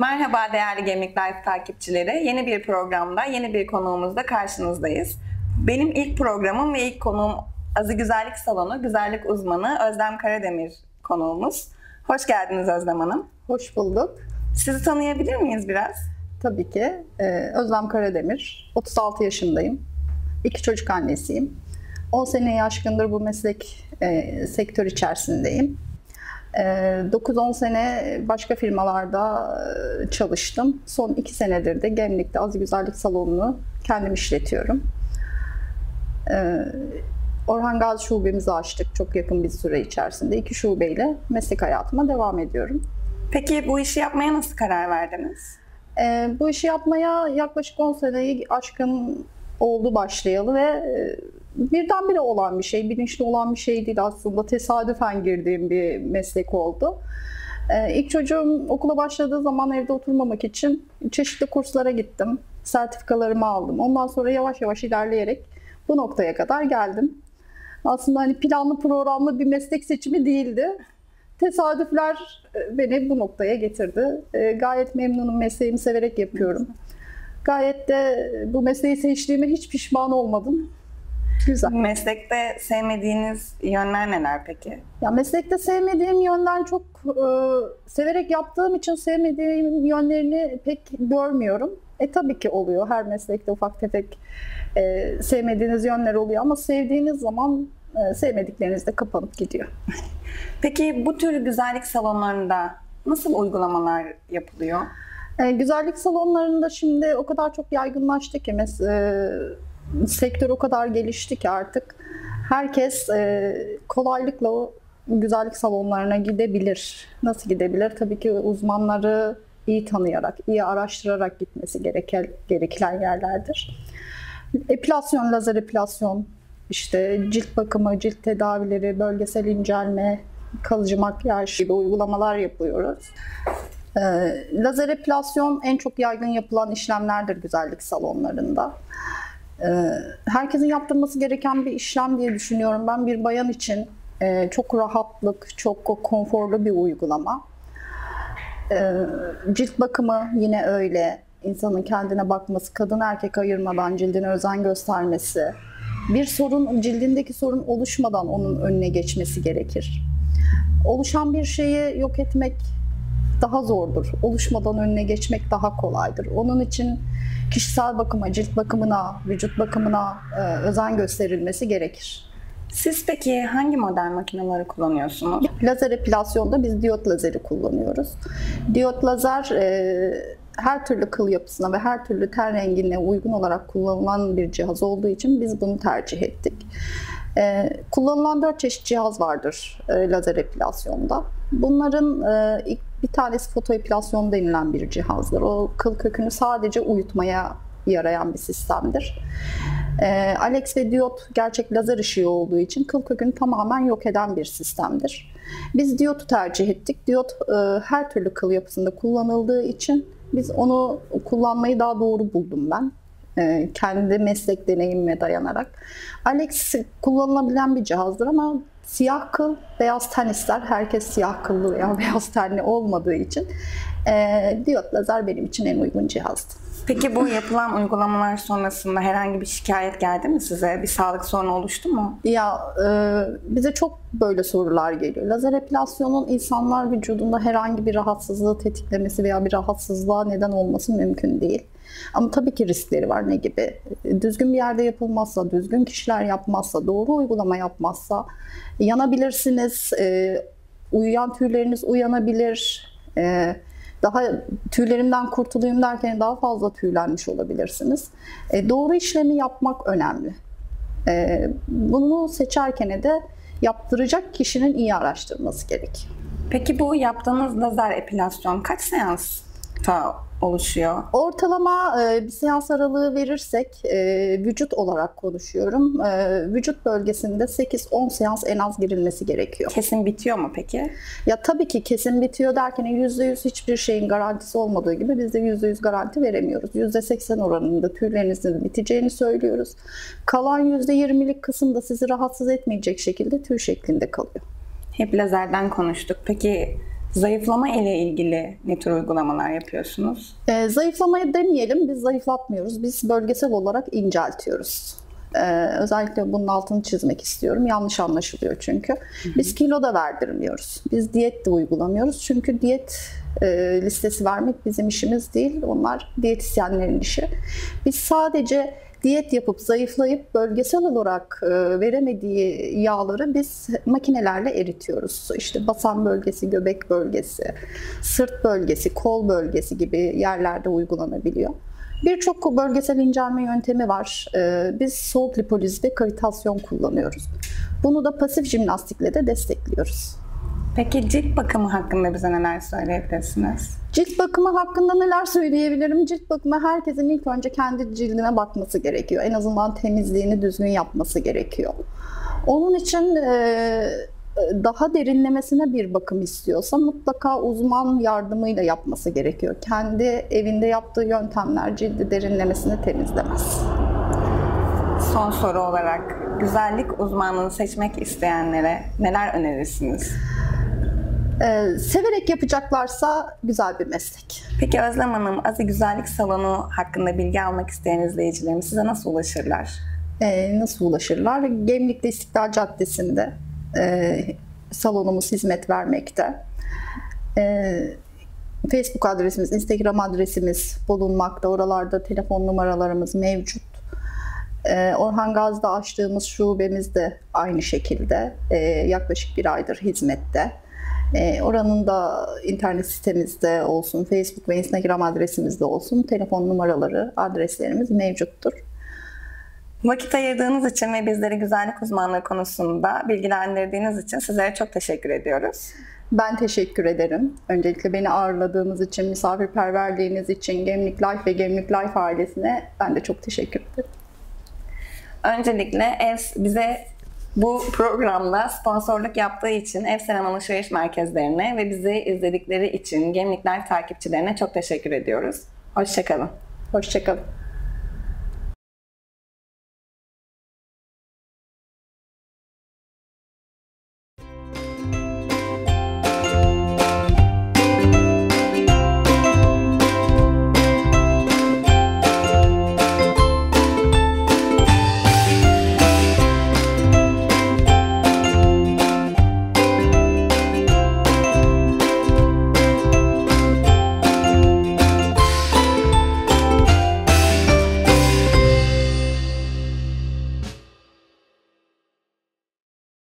Merhaba değerli Gemlik Life takipçileri. Yeni bir programda, yeni bir konuğumuzda karşınızdayız. Benim ilk programım ve ilk konuğum Azı Güzellik Salonu Güzellik Uzmanı Özlem Karademir konuğumuz. Hoş geldiniz Özlem Hanım. Hoş bulduk. Sizi tanıyabilir miyiz biraz? Tabii ki. Ee, Özlem Karademir. 36 yaşındayım. İki çocuk annesiyim. 10 seneyi aşkındır bu meslek e, sektör içerisindeyim. 9-10 sene başka firmalarda e, çalıştım. Son 2 senedir de Gemlik'te Az Güzellik Salonu'nu kendim işletiyorum. Ee, Orhan Gazi şubemizi açtık çok yakın bir süre içerisinde. İki şubeyle meslek hayatıma devam ediyorum. Peki bu işi yapmaya nasıl karar verdiniz? Ee, bu işi yapmaya yaklaşık 10 seneyi aşkın oldu başlayalı ve e, birdenbire olan bir şey, bilinçli olan bir şey değil aslında. Tesadüfen girdiğim bir meslek oldu. Ee, ilk çocuğum okula başladığı zaman evde oturmamak için çeşitli kurslara gittim. Sertifikalarımı aldım. Ondan sonra yavaş yavaş ilerleyerek bu noktaya kadar geldim. Aslında hani planlı programlı bir meslek seçimi değildi. Tesadüfler e, beni bu noktaya getirdi. E, gayet memnunum, mesleğimi severek yapıyorum. Gayet de bu mesleği seçtiğime hiç pişman olmadım. Güzel. Meslekte sevmediğiniz yönler neler peki? Ya meslekte sevmediğim yönden çok e, severek yaptığım için sevmediğim yönlerini pek görmüyorum. E tabii ki oluyor. Her meslekte ufak tefek e, sevmediğiniz yönler oluyor ama sevdiğiniz zaman e, sevmedikleriniz de kapanıp gidiyor. Peki bu tür güzellik salonlarında nasıl uygulamalar yapılıyor? E, güzellik salonlarında şimdi o kadar çok yaygınlaştı ki mes- e, sektör o kadar gelişti ki artık herkes e, kolaylıkla o güzellik salonlarına gidebilir. Nasıl gidebilir? Tabii ki uzmanları iyi tanıyarak, iyi araştırarak gitmesi gereken, gereken yerlerdir. Epilasyon, lazer epilasyon, işte cilt bakımı, cilt tedavileri, bölgesel incelme, kalıcı makyaj gibi uygulamalar yapıyoruz. Ee, lazer epilasyon en çok yaygın yapılan işlemlerdir güzellik salonlarında. Ee, herkesin yaptırması gereken bir işlem diye düşünüyorum. Ben bir bayan için e, çok rahatlık, çok konforlu bir uygulama. Ee, cilt bakımı yine öyle. İnsanın kendine bakması, kadın erkek ayırmadan cildine özen göstermesi. Bir sorun, cildindeki sorun oluşmadan onun önüne geçmesi gerekir. Oluşan bir şeyi yok etmek daha zordur. Oluşmadan önüne geçmek daha kolaydır. Onun için kişisel bakıma, cilt bakımına, vücut bakımına e, özen gösterilmesi gerekir. Siz peki hangi model makineleri kullanıyorsunuz? Lazer epilasyonda biz diyot lazeri kullanıyoruz. Diyot lazer e, her türlü kıl yapısına ve her türlü ten rengine uygun olarak kullanılan bir cihaz olduğu için biz bunu tercih ettik. Ee, kullanılan dört çeşit cihaz vardır e, lazer epilasyonda. Bunların e, ilk bir tanesi fotoepilasyon denilen bir cihazdır. O kıl kökünü sadece uyutmaya yarayan bir sistemdir. E, Alex ve diyot gerçek lazer ışığı olduğu için kıl kökünü tamamen yok eden bir sistemdir. Biz diyotu tercih ettik. Diyot e, her türlü kıl yapısında kullanıldığı için biz onu kullanmayı daha doğru buldum ben. E, kendi meslek deneyimime dayanarak. Alex kullanılabilen bir cihazdır ama siyah kıl, beyaz ten ister. Herkes siyah kıllı veya beyaz tenli olmadığı için e, diyot lazer benim için en uygun cihazdı. Peki bu yapılan uygulamalar sonrasında herhangi bir şikayet geldi mi size? Bir sağlık sorunu oluştu mu? Ya e, bize çok böyle sorular geliyor. Lazer epilasyonun insanlar vücudunda herhangi bir rahatsızlığı tetiklemesi veya bir rahatsızlığa neden olması mümkün değil. Ama tabii ki riskleri var ne gibi? Düzgün bir yerde yapılmazsa, düzgün kişiler yapmazsa, doğru uygulama yapmazsa yanabilirsiniz. E, uyuyan tüyleriniz uyanabilir. E, daha tüylerimden kurtulayım derken daha fazla tüylenmiş olabilirsiniz. E, doğru işlemi yapmak önemli. E, bunu seçerken de yaptıracak kişinin iyi araştırması gerek. Peki bu yaptığınız lazer epilasyon kaç seans oluşuyor? Ortalama e, bir seans aralığı verirsek e, vücut olarak konuşuyorum. E, vücut bölgesinde 8-10 seans en az girilmesi gerekiyor. Kesin bitiyor mu peki? Ya tabii ki kesin bitiyor derken %100 hiçbir şeyin garantisi olmadığı gibi biz de %100 garanti veremiyoruz. %80 oranında tüylerinizin biteceğini söylüyoruz. Kalan %20'lik kısımda sizi rahatsız etmeyecek şekilde tüy şeklinde kalıyor. Hep lazerden konuştuk. Peki Zayıflama ile ilgili ne tür uygulamalar yapıyorsunuz? E, zayıflamayı demeyelim, biz zayıflatmıyoruz. Biz bölgesel olarak inceltiyoruz. Ee, özellikle bunun altını çizmek istiyorum. Yanlış anlaşılıyor çünkü. Biz kilo da verdirmiyoruz. Biz diyet de uygulamıyoruz. Çünkü diyet e, listesi vermek bizim işimiz değil. Onlar diyetisyenlerin işi. Biz sadece diyet yapıp zayıflayıp bölgesel olarak e, veremediği yağları biz makinelerle eritiyoruz. İşte basan bölgesi, göbek bölgesi, sırt bölgesi, kol bölgesi gibi yerlerde uygulanabiliyor. Birçok bölgesel incelme yöntemi var. Ee, Biz soğuk lipoliz ve kavitasyon kullanıyoruz. Bunu da pasif jimnastikle de destekliyoruz. Peki cilt bakımı hakkında bize neler söyleyebilirsiniz? Cilt bakımı hakkında neler söyleyebilirim? Cilt bakımı herkesin ilk önce kendi cildine bakması gerekiyor. En azından temizliğini düzgün yapması gerekiyor. Onun için e, daha derinlemesine bir bakım istiyorsa mutlaka uzman yardımıyla yapması gerekiyor. Kendi evinde yaptığı yöntemler cildi derinlemesine temizlemez. Son soru olarak güzellik uzmanlığını seçmek isteyenlere neler önerirsiniz? Ee, severek yapacaklarsa güzel bir meslek. Peki Özlem Hanım, Azi Güzellik Salonu hakkında bilgi almak isteyen izleyicilerimiz size nasıl ulaşırlar? Ee, nasıl ulaşırlar? Gemlik'te İstiklal Caddesi'nde e, salonumuz hizmet vermekte. Ee, Facebook adresimiz, Instagram adresimiz bulunmakta. Oralarda telefon numaralarımız mevcut. Orhan Gaz'da açtığımız şubemiz de aynı şekilde e, yaklaşık bir aydır hizmette. E, oranın da internet sitemizde olsun, Facebook ve Instagram adresimizde olsun telefon numaraları, adreslerimiz mevcuttur. Vakit ayırdığınız için ve bizleri güzellik uzmanlığı konusunda bilgilendirdiğiniz için sizlere çok teşekkür ediyoruz. Ben teşekkür ederim. Öncelikle beni ağırladığınız için, misafirperverliğiniz için Gemlik Life ve Gemlik Life ailesine ben de çok teşekkür ederim. Öncelikle ev, bize bu programda sponsorluk yaptığı için Evseren Alışveriş Merkezlerine ve bizi izledikleri için Gemlik Life takipçilerine çok teşekkür ediyoruz. Hoşçakalın. Hoşçakalın.